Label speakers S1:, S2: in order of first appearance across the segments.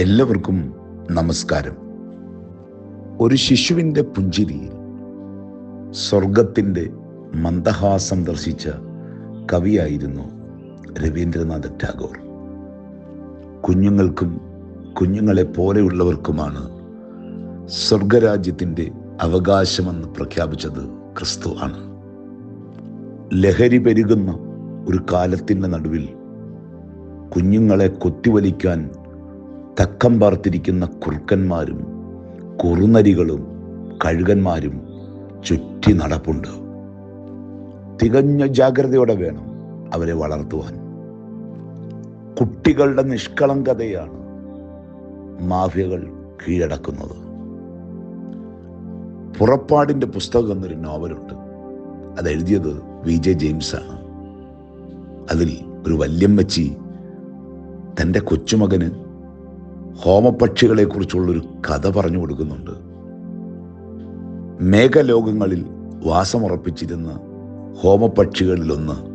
S1: എല്ലാവർക്കും നമസ്കാരം. ഒരു ശിശുവിന്റെ പുഞ്ചിരിയിൽ സ്വർഗത്തിന്റെ മന്ദഹാസം ദർശിച്ച കവിയായിരുന്നു രവീന്ദ്രനാഥ് ടാഗോർ. കുഞ്ഞുങ്ങൾക്കും കുഞ്ഞുങ്ങളെ പോലെയുള്ളവർക്കുമാണ് സ്വർഗരാജ്യത്തിന്റെ അവകാശമെന്ന് പ്രഖ്യാപിച്ചത് ക്രിസ്തു ആണ്. ലഹരി പെരുകുന്ന ഒരു കാലത്തിന്റെ നടുവിൽ കുഞ്ഞുങ്ങളെ കൊത്തിവലിക്കാൻ തക്കം പാർത്തിരിക്കുന്ന കുറുക്കന്മാരും കുറുനരികളും കഴുകന്മാരും ചുറ്റി നടപ്പുണ്ട്. തികഞ്ഞ ജാഗ്രതയോടെ വേണം അവരെ വളർത്തുവാൻ. കുട്ടികളുടെ നിഷ്കളങ്കതയാണ് മാഫിയകൾ കീഴടക്കുന്നത്. പുറപ്പാടിന്റെ പുസ്തകം എന്നൊരു നോവലുണ്ട്. അത് എഴുതിയത് വി. ജെ. ജെയിംസ് ആണ്. അതിൽ ഒരു വല്യമ്മച്ചി തന്റെ കൊച്ചുമകന് ഹോമപക്ഷികളെ കുറിച്ചുള്ളൊരു കഥ പറഞ്ഞു കൊടുക്കുന്നുണ്ട്. മേഘലോകങ്ങളിൽ വാസമുറപ്പിച്ചിരുന്ന ഹോമപക്ഷികളിലൊന്ന്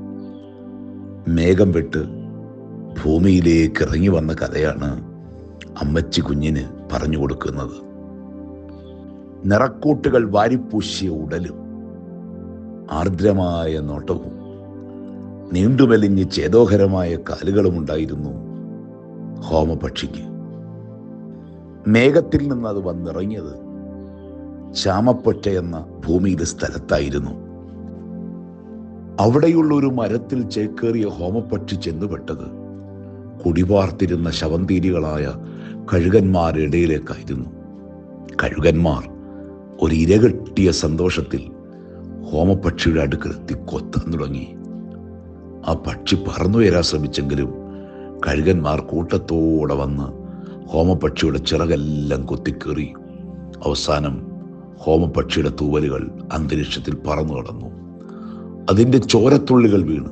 S1: മേഘം വിട്ട് ഭൂമിയിലേക്ക് ഇറങ്ങി വന്ന കഥയാണ് അമ്മച്ചി കുഞ്ഞിന് പറഞ്ഞു കൊടുക്കുന്നത്. നിറക്കൂട്ടുകൾ വാരിപ്പൂശിയ ഉടലും ആർദ്രമായ നോട്ടവും നീണ്ടുമെലിഞ്ഞ് ചേതോഹരമായ കാലുകളും ഉണ്ടായിരുന്നു ഹോമപക്ഷിക്ക്. മേഘത്തിൽ നിന്ന് അത് വന്നിറങ്ങിയത് ചാമപ്പൊറ്റ എന്ന ഭൂമിയിലെ സ്ഥലത്തായിരുന്നു. അവിടെയുള്ള ഒരു മരത്തിൽ ചേക്കേറിയ ഹോമപ്പക്ഷി ചെന്നുപെട്ടത് കുടിപാർത്തിരുന്ന ശവന്തീരികളായ കഴുകന്മാരുടെ ഇടയിലേക്കായിരുന്നു കഴുകന്മാർ ഒരു ഇരകെട്ടിയ സന്തോഷത്തിൽ ഹോമപക്ഷിയുടെ അടുക്കലെത്തി കൊത്താൻ തുടങ്ങി. ആ പക്ഷി പറന്നു വരാൻ ശ്രമിച്ചെങ്കിലും കഴുകന്മാർ കൂട്ടത്തോടെ വന്ന് ഹോമപക്ഷിയുടെ ചിറകെല്ലാം കൊത്തിക്കേറി. അവസാനം ഹോമപക്ഷിയുടെ തൂവലുകൾ അന്തരീക്ഷത്തിൽ പറന്നു കടന്നു. അതിന്റെ ചോരത്തുള്ളികൾ വീണ്.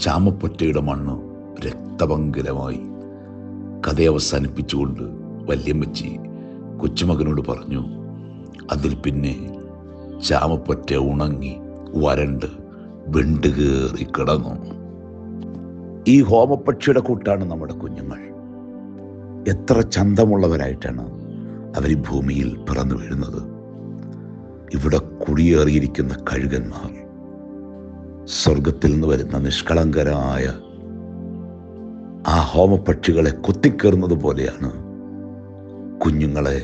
S1: ചാമപ്പൊറ്റയുടെ മണ്ണ് രക്തപങ്കരമായി. കഥ അവസാനിപ്പിച്ചുകൊണ്ട് വല്യമ്മച്ചി കൊച്ചുമകനോട് പറഞ്ഞു അതിൽ പിന്നെ ചാമപ്പൊറ്റ ഉണങ്ങി വരണ്ട് വെണ്ടുകേറി കിടന്നു. ഈ ഹോമപക്ഷിയുടെ കൂട്ടാണ് നമ്മുടെ കുഞ്ഞുങ്ങൾ. എത്ര ചന്തമുള്ളവരായിട്ടാണ് അവർ ഈ ഭൂമിയിൽ പിറന്നു വീഴുന്നത്. ഇവിടെ കുടിയേറിയിരിക്കുന്ന കഴുകന്മാർ സ്വർഗത്തിൽ നിന്ന് വരുന്ന നിഷ്കളങ്കരായ ആ ഹോമപക്ഷികളെ കൊത്തിക്കേറുന്നത് പോലെയാണ് കുഞ്ഞുങ്ങളെ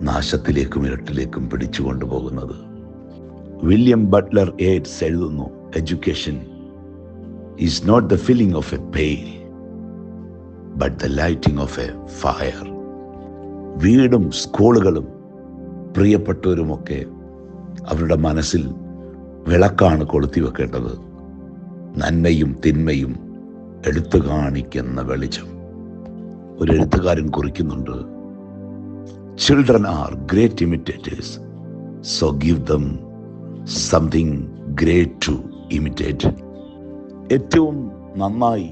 S1: നാശത്തിലേക്കും ഇരട്ടിലേക്കും പിടിച്ചു കൊണ്ടുപോകുന്നത്. വില്യം ബട്ട്ലർ എയ്ഡ്സ് എഴുതുന്നു education is not the filling of a pail but the lighting of a fire വീടും സ്കൂളുകളും പ്രിയപ്പെട്ടവരുമൊക്കെ അവരുടെ മനസ്സിൽ വിളക്കാണ് കൊളുത്തി വെക്കേണ്ടത്. നന്മയും തിന്മയും എടുത്തു കാണിക്കുന്ന വെളിച്ചം. ഒരു എഴുത്തുകാരൻ കുറിക്കുന്നുണ്ട് children are great imitators so give them something great to imitate ഏറ്റവും നന്നായി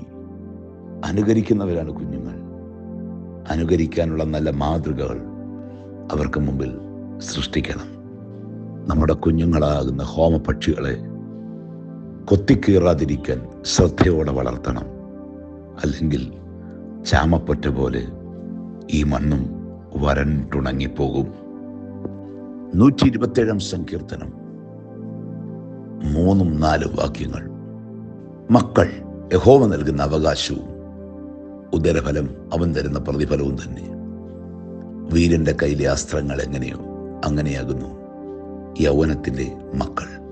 S1: അനുകരിക്കുന്നവരാണ് കുഞ്ഞുങ്ങൾ. അനുകരിക്കാനുള്ള നല്ല മാതൃകകൾ അവർക്ക് മുമ്പിൽ സൃഷ്ടിക്കണം. നമ്മുടെ കുഞ്ഞുങ്ങളാകുന്ന ഹോമപക്ഷികളെ കൊത്തിക്കീറാതിരിക്കാൻ ശ്രദ്ധയോടെ വളർത്തണം. അല്ലെങ്കിൽ ചാമപ്പൊറ്റ പോലെ ഈ മണ്ണും വരണ്ടുണങ്ങിപ്പോകും. നൂറ്റി ഇരുപത്തേഴാം സങ്കീർത്തനം. മൂന്നും നാലും വാക്യങ്ങൾ. മക്കൾ യഹോവ നൽകുന്ന അവകാശവും ഉദരഫലം അവൻ തരുന്ന പ്രതിഫലവും തന്നെ. വീരന്റെ കയ്യിലെ അസ്ത്രങ്ങൾ എങ്ങനെയോ അങ്ങനെയാകുന്നു. യൗവനത്തിന്റെ മക്കൾ.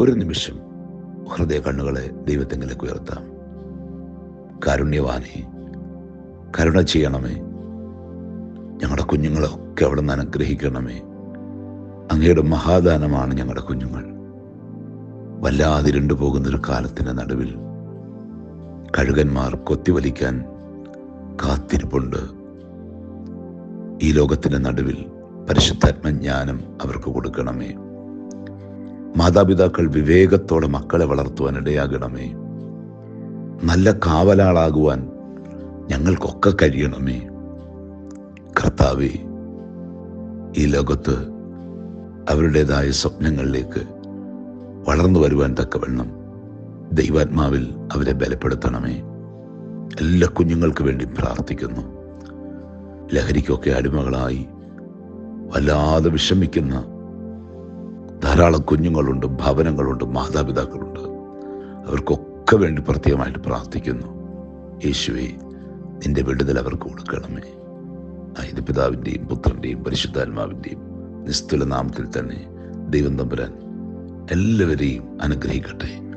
S1: ഒരു നിമിഷം ഹൃദയ കണ്ണുകളെ ദൈവത്തെങ്കിലേക്ക് ഉയർത്താം. കാരുണ്യവാനെ കരുണ ചെയ്യണമേ. ഞങ്ങളുടെ കുഞ്ഞുങ്ങളൊക്കെ അവിടെ നിന്ന് അനുഗ്രഹിക്കണമേ. അങ്ങയുടെ മഹാദാനമാണ് ഞങ്ങളുടെ കുഞ്ഞുങ്ങൾ. വല്ലാതിരുണ്ടു പോകുന്നൊരു കാലത്തിന്റെ നടുവിൽ കഴുകന്മാർ കൊത്തിവലിക്കാൻ കാത്തിരിപ്പുണ്ട്. ഈ ലോകത്തിന്റെ നടുവിൽ പരിശുദ്ധാത്മജ്ഞാനം അവർക്ക് കൊടുക്കണമേ. മാതാപിതാക്കൾ വിവേകത്തോടെ മക്കളെ വളർത്തുവാൻ ഇടയാകണമേ. നല്ല കാവലാളാകുവാൻ ഞങ്ങൾക്കൊക്കെ കഴിയണമേ. കർത്താവേ ഈ ലോകത്ത് അവരുടേതായ സ്വപ്നങ്ങളിലേക്ക് വളർന്നു വരുവാൻ തക്കവണ്ണം ദൈവാത്മാവിൽ അവരെ ബലപ്പെടുത്തണമേ. എല്ലാ കുഞ്ഞുങ്ങൾക്ക് വേണ്ടി പ്രാർത്ഥിക്കുന്നു. ലഹരിക്കൊക്കെ അടിമകളായി വല്ലാതെ വിഷമിക്കുന്ന ധാരാളം കുഞ്ഞുങ്ങളുണ്ട് ഭവനങ്ങളുണ്ട് മാതാപിതാക്കളുണ്ട്. അവർക്കൊക്കെ വേണ്ടി പ്രത്യേകമായിട്ട് പ്രാർത്ഥിക്കുന്നു. യേശുവെ നിന്റെ വിടുതൽ അവർക്ക് കൊടുക്കണമേ. ഇത് പിതാവിന്റെയും പുത്രന്റെയും പരിശുദ്ധാത്മാവിന്റെയും നിസ്തുല നാമത്തിൽ തന്നെ ദൈവം തമ്പുരാൻ എല്ലാവരെയും അനുഗ്രഹിക്കട്ടെ.